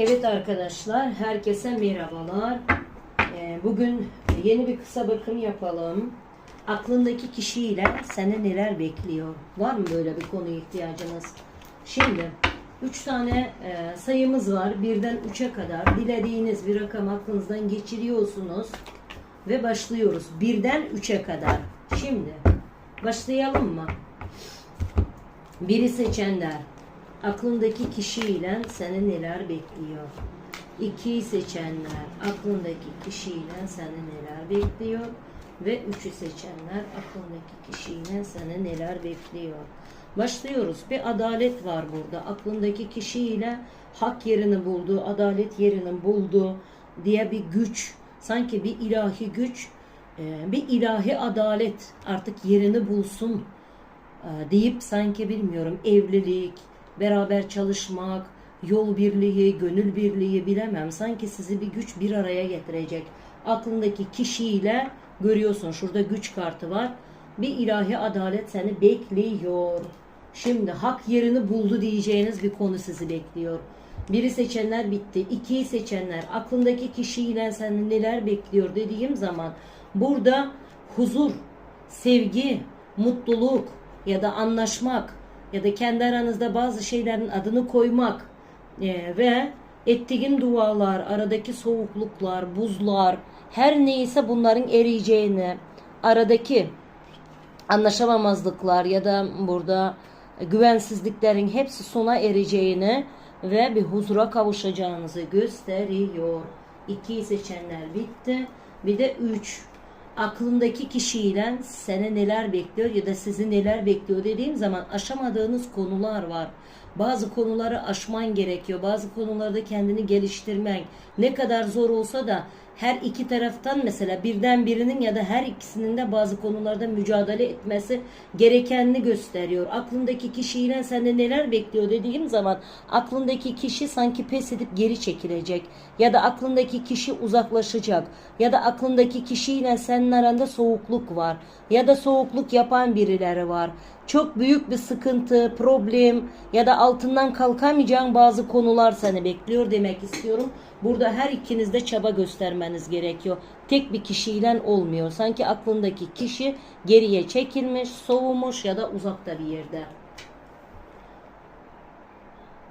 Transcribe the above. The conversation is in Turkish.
Evet arkadaşlar, herkese merhabalar. Ee, Bugün yeni bir kısa bakım yapalım. Aklındaki kişiyle seni neler bekliyor? Var mı böyle bir konuya ihtiyacınız? Şimdi 3 tane e, sayımız var. Birden 3'e kadar dilediğiniz bir rakam aklınızdan geçiriyorsunuz ve başlıyoruz. Birden 3'e kadar. Şimdi başlayalım mı? Biri seçenler. Aklındaki kişiyle seni neler bekliyor? İkiyi seçenler. Aklındaki kişiyle seni neler bekliyor? Ve üçü seçenler. Aklındaki kişiyle seni neler bekliyor? Başlıyoruz. Bir adalet var burada. Aklındaki kişiyle hak yerini buldu, adalet yerini buldu diye bir güç. Sanki bir ilahi güç, e, bir ilahi adalet artık yerini bulsun e, deyip sanki bilmiyorum evlilik, beraber çalışmak, yol birliği, gönül birliği bilemem. Sanki sizi bir güç bir araya getirecek. Aklındaki kişiyle görüyorsun şurada güç kartı var. Bir ilahi adalet seni bekliyor. Şimdi hak yerini buldu diyeceğiniz bir konu sizi bekliyor. Biri seçenler bitti. ikiyi seçenler aklındaki kişiyle seni neler bekliyor dediğim zaman burada huzur, sevgi, mutluluk ya da anlaşmak ya da kendi aranızda bazı şeylerin adını koymak e, ve ettiğin dualar, aradaki soğukluklar, buzlar, her neyse bunların eriyeceğini, aradaki anlaşamamazlıklar ya da burada güvensizliklerin hepsi sona ereceğini ve bir huzura kavuşacağınızı gösteriyor. İki seçenler bitti. Bir de üç. Aklındaki kişiyle sene neler bekliyor ya da sizi neler bekliyor dediğim zaman aşamadığınız konular var. Bazı konuları aşman gerekiyor. Bazı konularda kendini geliştirmen. Ne kadar zor olsa da her iki taraftan mesela birden birinin ya da her ikisinin de bazı konularda mücadele etmesi gerekenini gösteriyor. Aklındaki kişiyle sende neler bekliyor dediğim zaman aklındaki kişi sanki pes edip geri çekilecek ya da aklındaki kişi uzaklaşacak ya da aklındaki kişiyle senin aranda soğukluk var ya da soğukluk yapan birileri var. Çok büyük bir sıkıntı, problem ya da altından kalkamayacağın bazı konular seni bekliyor demek istiyorum. Burada her ikiniz de çaba göstermeniz gerekiyor. Tek bir kişiyle olmuyor. Sanki aklındaki kişi geriye çekilmiş, soğumuş ya da uzakta bir yerde.